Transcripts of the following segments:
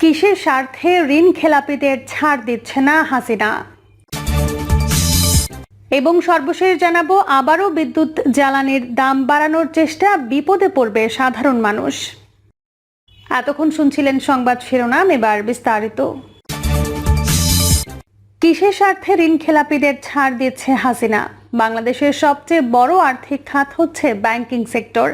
কিসের স্বার্থে ঋণ খেলাপিদের ছাড় দিচ্ছে না হাসিনা? এবং সর্বশেষ জানাব, আবারও বিদ্যুৎ জ্বালানির দাম বাড়ানোর চেষ্টা বিপদে পড়বে সাধারণ মানুষ। এতক্ষণ শুনছিলেন সংবাদ শিরোনাম, এবার বিস্তারিত। কিসের স্বার্থে ঋণ খেলাপিদের ছাড় দিচ্ছে হাসিনা? বাংলাদেশের সবচেয়ে বড় আর্থিক খাত হচ্ছে ব্যাংকিং সেক্টর,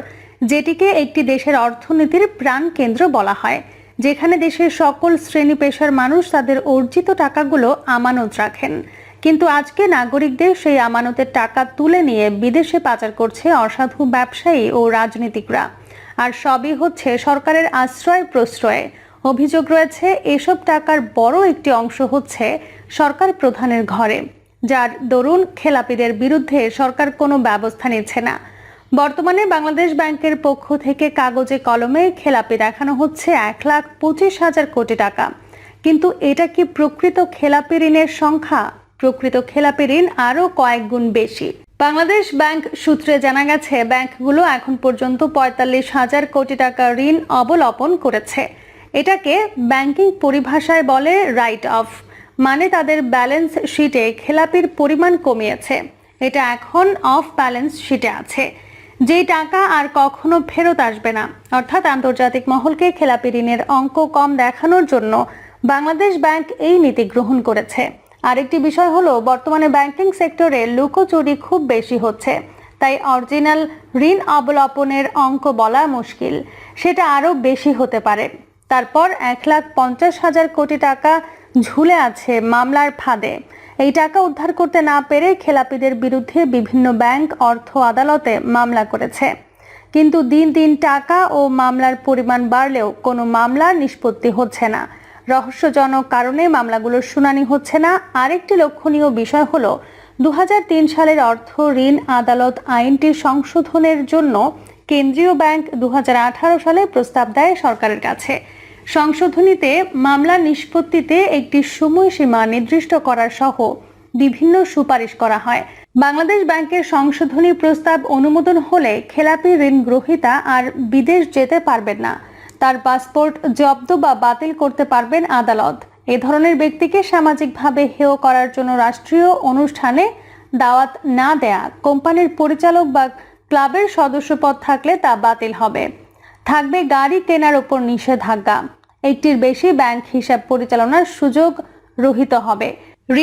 যেটিকে একটি দেশের অর্থনীতির প্রাণ কেন্দ্র বলা হয়। যেখানে দেশের সকল শ্রেণি পেশার মানুষ তাদের অর্জিত টাকাগুলো আমানত রাখেন। কিন্তু আজকে নাগরিকদের সেই আমানতের টাকা তুলে নিয়ে বিদেশে পাচার করছে অসাধু ব্যবসায়ী ও রাজনীতিকরা। আর সবই হচ্ছে সরকারের আশ্রয় প্রশ্রয়ে। অভিযোগ রয়েছে, এসব টাকার বড় একটি অংশ হচ্ছে সরকার প্রধানের ঘরে। যার দরুন খেলাপিদের বিরুদ্ধে সরকার কোনো ব্যবস্থা নিচ্ছে না। বর্তমানে বাংলাদেশ ব্যাংকের পক্ষ থেকে কাগজে কলমে খেলাপি দেখানো হচ্ছে এক লাখ পঁচিশ হাজার কোটি টাকা। কিন্তু এটা কি প্রকৃত খেলাপি ঋণের সংখ্যা? প্রকৃত খেলাপি ঋণ আরও কয়েক গুণ বেশি। বাংলাদেশ ব্যাংক সূত্রে জানা গেছে, ব্যাংকগুলো এখন পর্যন্ত পঁয়তাল্লিশ হাজার কোটি টাকা ঋণ অবলম্বন করেছে। এটাকে ব্যাংকিং পরিভাষায় বলে রাইট অফ মানে তাদের ব্যালেন্স শিটে খেলাপির পরিমাণ কমিয়েছে। এটা এখন অফ ব্যালেন্স শিটে আছে। যেই টাকা আর কখনো ফেরত আসবে না। অর্থাৎ আন্তর্জাতিক মহলকে খেলাপি ঋণের অঙ্ক কম দেখানোর জন্য বাংলাদেশ ব্যাংক এই নীতি গ্রহণ করেছে। আরেকটি বিষয় হলো, বর্তমানে ব্যাংকিং সেক্টরে লুকোচুরি খুব বেশি হচ্ছে। তাই অরিজিনাল ঋণ অবলম্বনের অঙ্ক বলা মুশকিল। সেটা আরও বেশি হতে পারে। তারপর এক লাখ পঞ্চাশ হাজার কোটি টাকা ঝুলে আছে মামলার ফাঁদে। এই টাকা উদ্ধার করতে না পেরে খেলাপিদের বিরুদ্ধে বিভিন্ন ব্যাংক অর্থ আদালতে মামলা করেছে। কিন্তু দিন দিন টাকা ও মামলার পরিমাণ বাড়লেও কোনো মামলা নিষ্পত্তি হচ্ছে না। রহস্যজনক কারণে মামলাগুলোর শুনানি হচ্ছে না। আরেকটি লক্ষণীয় বিষয় হলো দু সালের অর্থ ঋণ আদালত আইনটি সংশোধনের জন্য কেন্দ্রীয় ব্যাংক দু হাজার আঠারো সালে প্রস্তাব দেয় সরকারের কাছে। সংশোধনীতে মামলা নিষ্পত্তিতে একটি সময়সীমা নির্দিষ্ট করার সহ বিভিন্ন সুপারিশ করা হয়। বাংলাদেশ ব্যাংকের সংশোধনী প্রস্তাব অনুমোদন হলে খেলাপি ঋণ গ্রহীতা আর বিদেশ যেতে পারবেন না। তার পাসপোর্ট জব্দ বা বাতিল করতে পারবেন আদালত। এ ধরনের ব্যক্তিকে সামাজিকভাবে হেয় করার জন্য রাষ্ট্রীয় অনুষ্ঠানে দাওয়াত না দেয়া কোম্পানির পরিচালক বা ক্লাবের সদস্যপদ থাকলে তা বাতিল হবে। থাকবে গাড়ি কেনার ওপর নিষেধাজ্ঞা। একটির বেশি ব্যাংক হিসাব পরিচালনার সুযোগ রহিত হবে।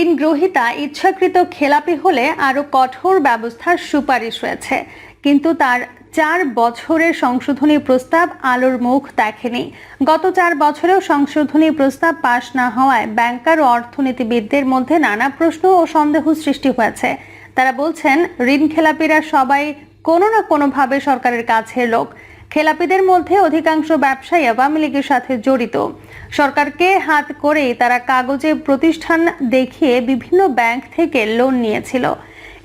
ঋণ গ্রহীতা ইচ্ছাকৃত খেলাপি হলে আরও কঠোর ব্যবস্থার সুপারিশ রয়েছে। কিন্তু তার চার বছরের সংশোধনী প্রস্তাব আলোর মুখ দেখেনি। গত চার বছরেও সংশোধনী প্রস্তাব পাশ না হওয়ায় ব্যাংকার ও অর্থনীতিবিদদের মধ্যে নানা প্রশ্ন ও সন্দেহ সৃষ্টি হয়েছে। তারা বলছেন, ঋণ খেলাপিরা সবাই কোনো না কোনোভাবে সরকারের কাছের লোক। খেলাপিদের মধ্যে অধিকাংশ ব্যবসায়ী আওয়ামী লীগের সাথে জড়িত। সরকারকে হাত করে তারা কাগজে প্রতিষ্ঠান দেখিয়ে বিভিন্ন ব্যাংক থেকে লোন নিয়েছিল।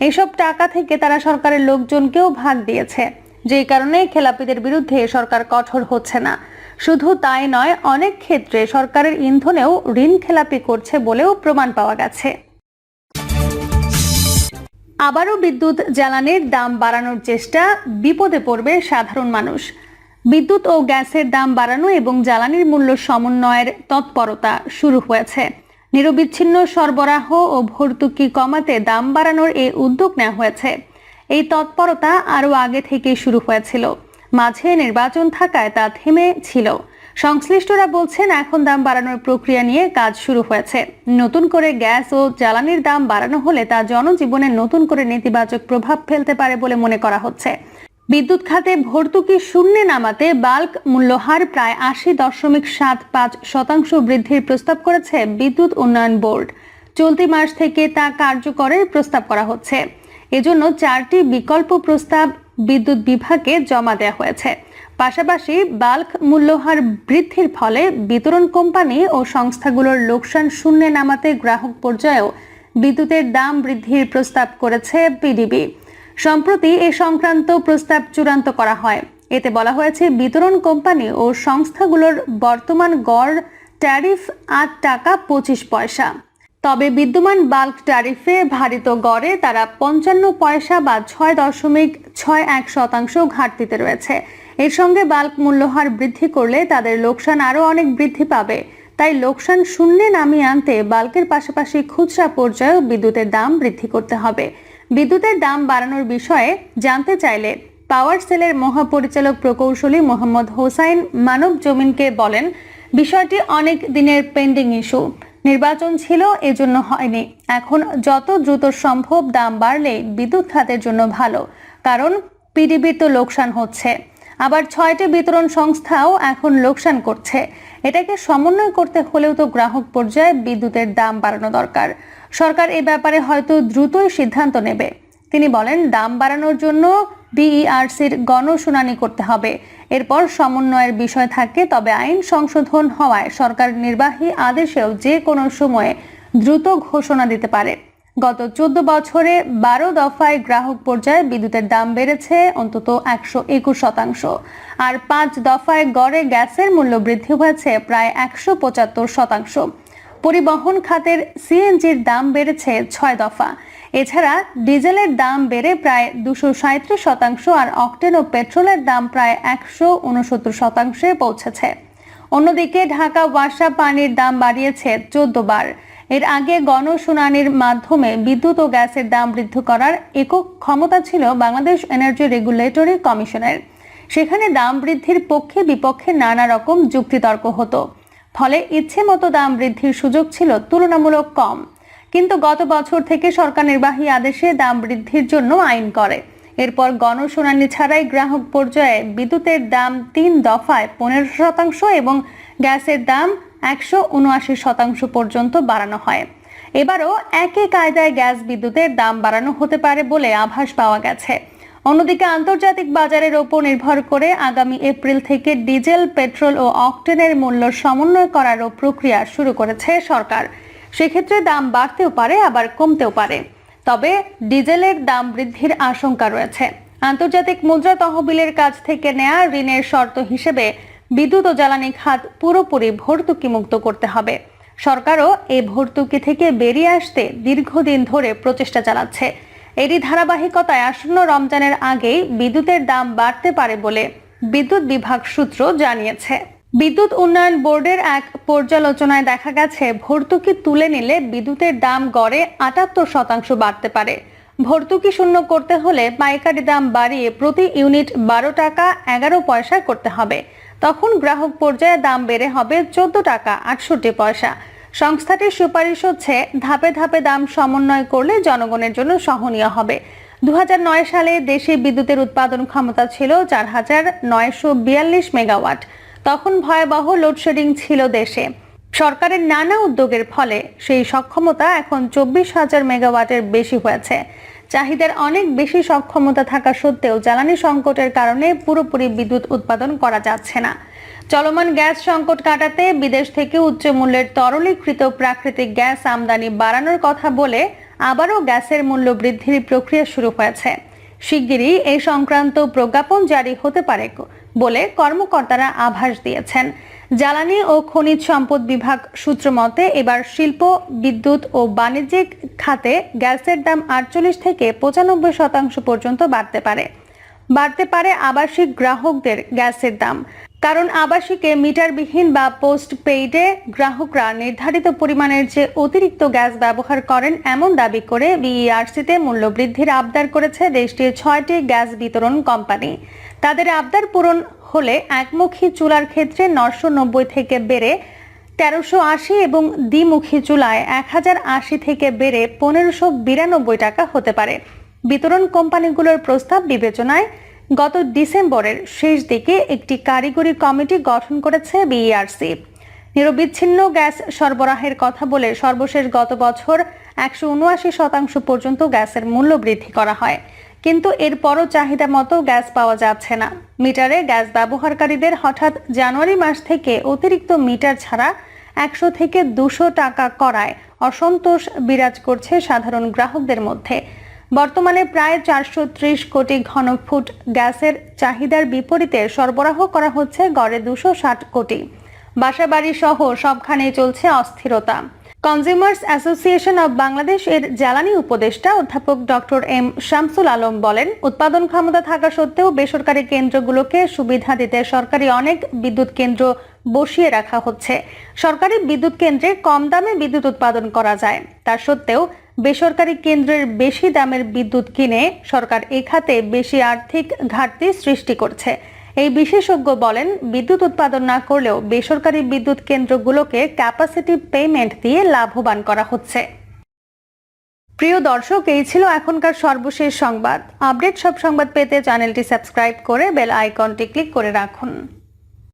এসব টাকা থেকে তারা সরকারের লোকজনকেও ভাগ দিয়েছে। যেই কারণে খেলাপিদের বিরুদ্ধে সরকার কঠোর হচ্ছে না। শুধু তাই নয়, অনেক ক্ষেত্রে সরকারের ইন্ধনেও ঋণ খেলাপি করছে বলেও প্রমাণ পাওয়া গেছে। আবারও বিদ্যুৎ জ্বালানির দাম বাড়ানোর চেষ্টা, বিপদে পড়বে সাধারণ মানুষ। বিদ্যুৎ ও গ্যাসের দাম বাড়ানো এবং জ্বালানির মূল্য সমন্বয়ের তৎপরতা শুরু হয়েছে। নিরবিচ্ছিন্ন সরবরাহ ও ভর্তুকি কমাতে দাম বাড়ানোর এই উদ্যোগ নেওয়া হয়েছে। এই তৎপরতা আরও আগে থেকে শুরু হয়েছিল। মাঝে নির্বাচন থাকায় তা থেমে ছিল সংশ্লিষ্টরা বলছেন এখন দাম বাড়ানোর প্রক্রিয়া নিয়ে কাজ শুরু হয়েছে। নতুন করে গ্যাস ও জ্বালানির দাম বাড়ানো হলে তা জনজীবনে নতুন করে নেতিবাচক প্রভাব ফেলতে পারে বলে মনে করা হচ্ছে। বিদ্যুৎ খাতে ভর্তুকি শূন্যে নামাতে বাল্ক মূল্যহার প্রায় আশি দশমিক সাত পাঁচ শতাংশ বৃদ্ধির প্রস্তাব করেছে বিদ্যুৎ উন্নয়ন বোর্ড। চলতি মাস থেকে তা কার্যকরের প্রস্তাব করা হচ্ছে। এজন্য চারটি বিকল্প প্রস্তাব বিদ্যুৎ বিভাগে জমা দেওয়া হয়েছে। পাশাপাশি বাল্ক মূল্যহার বৃদ্ধির ফলে বিতরণ কোম্পানি ও সংস্থাগুলোর লোকসান শূন্যে নামাতে গ্রাহক পর্যায়েও বিদ্যুতের দাম বৃদ্ধির প্রস্তাব করেছে পিডিবি সম্প্রতি এ সংক্রান্ত প্রস্তাব চূড়ান্ত করা হয়। এতে বলা হয়েছে, বিতরণ কোম্পানি ও সংস্থাগুলোর বর্তমান গড়, ট্যারিফ আট টাকা পঁচিশ পয়সা। তবে বিদ্যমান বাল্ক ট্যারিফে ভারিত গড়ে তারা পঞ্চান্ন পয়সা বা ছয় দশমিক ছয় এক শতাংশ ঘাটতিতে রয়েছে। এর সঙ্গে বাল্ক মূল্যহার বৃদ্ধি করলে তাদের লোকসান আরও অনেক বৃদ্ধি পাবে। তাই লোকসান শূন্যে নামিয়ে আনতে বাল্কের পাশাপাশি খুচরা পর্যায়েও বিদ্যুতের দাম বৃদ্ধি করতে হবে। বিদ্যুতের দাম বাড়ানোর বিষয়ে জানতে চাইলে পাওয়ার সেলের মহাপরিচালক প্রকৌশলী মোহাম্মদ হোসাইন মানব জমিনকে বলেন, বিষয়টি অনেক দিনের পেন্ডিং ইস্যু। নির্বাচন ছিল, এজন্য হয়নি। এখন যত দ্রুত সম্ভব দাম বাড়লে বিদ্যুৎ খাতের জন্য ভালো, কারণ পিডিবির তো লোকসান হচ্ছে। আবার ছয়টি বিতরণ সংস্থাও এখন লোকসান করছে। এটাকে সমন্বয় করতে হলেও তো গ্রাহক পর্যায়ে বিদ্যুতের দাম বাড়ানো দরকার। সরকার এ ব্যাপারে হয়তো দ্রুতই সিদ্ধান্ত নেবে। তিনি বলেন, দাম বাড়ানোর জন্য বিইআরসির গণশুনানি করতে হবে। এরপর সমন্বয়ের বিষয় থাকে, তবে আইন সংশোধন হওয়ায় সরকার নির্বাহী আদেশেও যে কোনো সময়ে দ্রুত ঘোষণা দিতে পারে। গত চোদ্দ বছরে বারো দফায় গ্রাহক পর্যায়ে বিদ্যুতের দাম বেড়েছে অন্তত একশো একুশ শতাংশ। আর পাঁচ দফায় গড়ে গ্যাসের মূল্য বৃদ্ধি হয়েছে প্রায় একশো পঁচাত্তর শতাংশ। পরিবহন খাতের সিএনজির দাম বেড়েছে ছয় দফা। এছাড়া ডিজেলের দাম বেড়ে প্রায় দুশো শতাংশ আর অকটেন ও পেট্রোলের দাম প্রায় একশো উনসত্তর শতাংশে পৌঁছেছে। অন্যদিকে ঢাকা ওয়াসা পানির দাম বাড়িয়েছে চোদ্দ বার। এর আগে গণশুনানির মাধ্যমে বিদ্যুৎ ও গ্যাসের দাম বৃদ্ধি করার একক ক্ষমতা ছিল বাংলাদেশ এনার্জি রেগুলেটরি কমিশনের। সেখানে দাম বৃদ্ধির পক্ষে বিপক্ষে নানা রকম যুক্তিতর্ক হতো। ফলে ইচ্ছে মতো দাম বৃদ্ধির সুযোগ ছিল তুলনামূলক কম। কিন্তু গত বছর থেকে সরকার নির্বাহী আদেশে দাম বৃদ্ধির জন্য আইন করে। এরপর গণশুনানি ছাড়াই গ্রাহক পর্যায়ে বিদ্যুতের দাম তিন দফায় পনেরো শতাংশ এবং গ্যাসের দাম একশো উনআশি শতাংশ পর্যন্ত বাড়ানো হয়। এবারও একই কায়দায় গ্যাস বিদ্যুতের দাম বাড়ানো হতে পারে বলে আভাস পাওয়া গেছে। অন্যদিকে আন্তর্জাতিক বাজারের ওপর নির্ভর করে আগামী এপ্রিল থেকে ডিজেল, পেট্রোল ও অকটেনের মূল্য সমন্বয় করারও প্রক্রিয়া শুরু করেছে সরকার। সেক্ষেত্রে দাম বাড়তেও পারে, আবার কমতেও পারে। তবে ডিজেলের দাম বৃদ্ধির আশঙ্কা রয়েছে। আন্তর্জাতিক মুদ্রা তহবিলের কাছ থেকে নেয়া ঋণের শর্ত হিসেবে বিদ্যুৎ ও জ্বালানি খাত পুরোপুরি ভর্তুকি মুক্ত করতে হবে। সরকারও এই ভর্তুকি থেকে বেরিয়ে আসতে দীর্ঘদিন ধরে প্রচেষ্টা চালাচ্ছে। এরই ধারাবাহিকতায় আসন্ন রমজানের আগেই বিদ্যুতের দাম বাড়তে পারে বলে বিদ্যুৎ বিভাগ সূত্র জানিয়েছে। বিদ্যুৎ উন্নয়ন বোর্ডের এক পর্যালোচনায় দেখা গেছে, ভর্তুকি তুলে নিলে বিদ্যুতের দাম গড়ে আটাত্তর শতাংশ বাড়তে পারে। ভর্তুকি শূন্য করতে হলে পাইকারি দাম বাড়িয়ে প্রতি ইউনিট বারো টাকা, এগারো পয়সা করতে হবে। তখন গ্রাহক পর্যায়ে দাম বেড়ে হবে চোদ্দ টাকা, আটষট্টি পয়সা। সংস্থাটির সুপারিশ হচ্ছে, ধাপে ধাপে দাম সমন্বয় করলে জনগণের জন্য সহনীয় হবে। দু হাজার নয় সালে দেশে বিদ্যুতের উৎপাদন ক্ষমতা ছিল চার হাজার নয়শো বিয়াল্লিশ মেগাওয়াট। তখন ভয়াবহ লোডশেডিং ছিল দেশে। সরকারের নানা উদ্যোগের ফলে সেই সক্ষমতা এখন চব্বিশ হাজার মেগাওয়াটের বেশি হয়েছে। চাহিদার অনেক বেশি সক্ষমতা থাকা সত্ত্বেও জ্বালানি সংকটের কারণে পুরোপুরি বিদ্যুৎ উৎপাদন করা যাচ্ছে না। চলমান গ্যাস সংকট কাটাতে বিদেশ থেকে উচ্চ মূল্যের তরলীকৃত প্রাকৃতিক গ্যাস আমদানি বাড়ানোর কথা বলে আবারও গ্যাসের মূল্য বৃদ্ধির প্রক্রিয়া শুরু হয়েছে। শিগগিরই এই সংক্রান্ত প্রজ্ঞাপন জারি হতে পারে। বলে কর্মকর্তারা আভাস দিয়েছেন। জ্বালানি ও খনিজ সম্পদ বিভাগ সূত্র মতে, এবার শিল্প, বিদ্যুৎ ও বাণিজ্যিক খাতে গ্যাসের দাম আটচল্লিশ থেকে পঁচানব্বই শতাংশ পর্যন্ত বাড়তে পারে। বাড়তে পারে আবাসিক গ্রাহকদের গ্যাসের দাম। কারণ আবাসিকে মিটারবিহীন বা পোস্ট পেইডে গ্রাহকরা নির্ধারিত পরিমাণের যে অতিরিক্ত গ্যাস ব্যবহার করেন এমন দাবি করে বিইআরসিতে মূল্যবৃদ্ধির আবদার করেছে দেশটির ছয়টি গ্যাস বিতরণ কোম্পানি। তাদের আবদার পূরণ হলে একমুখী চুলার ক্ষেত্রে নশো নব্বই থেকে বেড়ে তেরোশো আশি এবং দ্বিমুখী চুলায় এক হাজার আশি থেকে বেড়ে পনেরোশো বিরানব্বই টাকা হতে পারে। বিতরণ কোম্পানিগুলোর প্রস্তাব বিবেচনায় গত ডিসেম্বরের শেষ দিকে একটি কারিগরি কমিটি গঠন করেছে বিইআরসি নিরবিচ্ছিন্ন গ্যাস সরবরাহের কথা বলে সর্বশেষ গত বছর একশো উনআশি শতাংশ পর্যন্ত গ্যাসের মূল্য বৃদ্ধি করা হয়। কিন্তু এরপরও চাহিদা মতো গ্যাস পাওয়া যাচ্ছে না। মিটারে গ্যাস ব্যবহারকারীদের হঠাৎ জানুয়ারি মাস থেকে অতিরিক্ত মিটার ছাড়া একশো থেকে দুশো টাকা করায় অসন্তোষ বিরাজ করছে সাধারণ গ্রাহকদের মধ্যে। বর্তমানে প্রায় চারশো ত্রিশ কোটি ঘনফুট গ্যাসের চাহিদার বিপরীতে সরবরাহ করা হচ্ছে গড়ে দুশো কোটি। বাসাবাড়ি সহ সবখানেই চলছে অস্থিরতা। কনজিউমার্স অ্যাসোসিয়েশন অব বাংলাদেশ এর জ্বালানি উপদেষ্টা অধ্যাপক ডক্টর এম শামসুল আলম বলেন, উৎপাদন ক্ষমতা থাকা সত্ত্বেও বেসরকারি কেন্দ্রগুলোকে সুবিধা দিতে সরকারি অনেক বিদ্যুৎ কেন্দ্র বসিয়ে রাখা হচ্ছে। সরকারি বিদ্যুৎ কেন্দ্রে কম দামে বিদ্যুৎ উৎপাদন করা যায়। তা সত্ত্বেও বেসরকারি কেন্দ্রের বেশি দামের বিদ্যুৎ কিনে সরকার এ খাতে বেশি আর্থিক ঘাটতি সৃষ্টি করছে। এই বিশেষজ্ঞ বলেন, বিদ্যুৎ উৎপাদন না করলেও বেসরকারি বিদ্যুৎ কেন্দ্রগুলোকে ক্যাপাসিটি পেমেন্ট দিয়ে লাভবান করা হচ্ছে। প্রিয় দর্শক, এই ছিল এখনকার সর্বশেষ সংবাদ। আপডেট সব সংবাদ পেতে চ্যানেলটি সাবস্ক্রাইব করে বেল আইকনটি ক্লিক করে রাখুন।